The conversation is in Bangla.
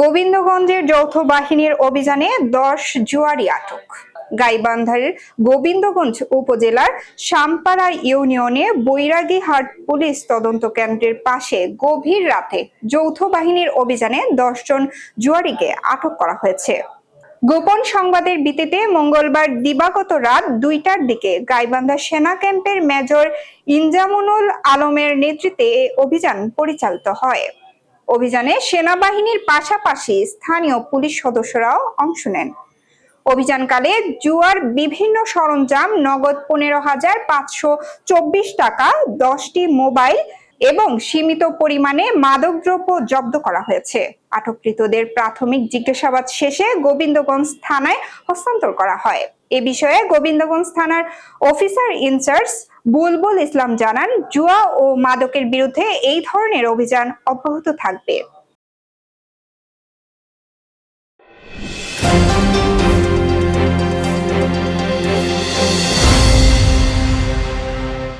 গোবিন্দগঞ্জের যৌথ বাহিনীর অভিযানে দশ জুয়ারি আটক। গাইবান্ধার গোবিন্দগঞ্জ উপজেলার শামপাড়া ইউনিয়নে বৈরাগীহাট পুলিশ তদন্ত কেন্দ্রের পাশে গভীর রাতে যৌথ বাহিনীর অভিযানে দশজন জুয়ারিকে আটক করা হয়েছে। গোপন সংবাদের ভিত্তিতে মঙ্গলবার দিবাগত রাত দুইটার দিকে গাইবান্ধা সেনা ক্যাম্পের মেজর ইনজামুনুল আলমের নেতৃত্বে অভিযান পরিচালিত হয়। অভিযানে সেনাবাহিনীর পাশাপাশি স্থানীয় পুলিশ সদস্যরাও অংশ নেন। অভিযানকালে জুয়ার বিভিন্ন সরঞ্জাম নগদ পনেরো হাজার পাঁচশো চব্বিশ টাকা, দশটি মোবাইল এবং সীমিত পরিমাণে মাদকদ্রব্য জব্দ করা হয়েছে। আটককৃতদের প্রাথমিক জিজ্ঞাসাবাদ শেষে গোবিন্দগঞ্জ থানায় হস্তান্তর করা হয়। এ বিষয়ে গোবিন্দগঞ্জ থানার অফিসার ইনচার্জ বুলবুল ইসলাম জানান জুয়া ও মাদকের বিরুদ্ধে এই ধরনের অভিযান অব্যাহত থাকবে।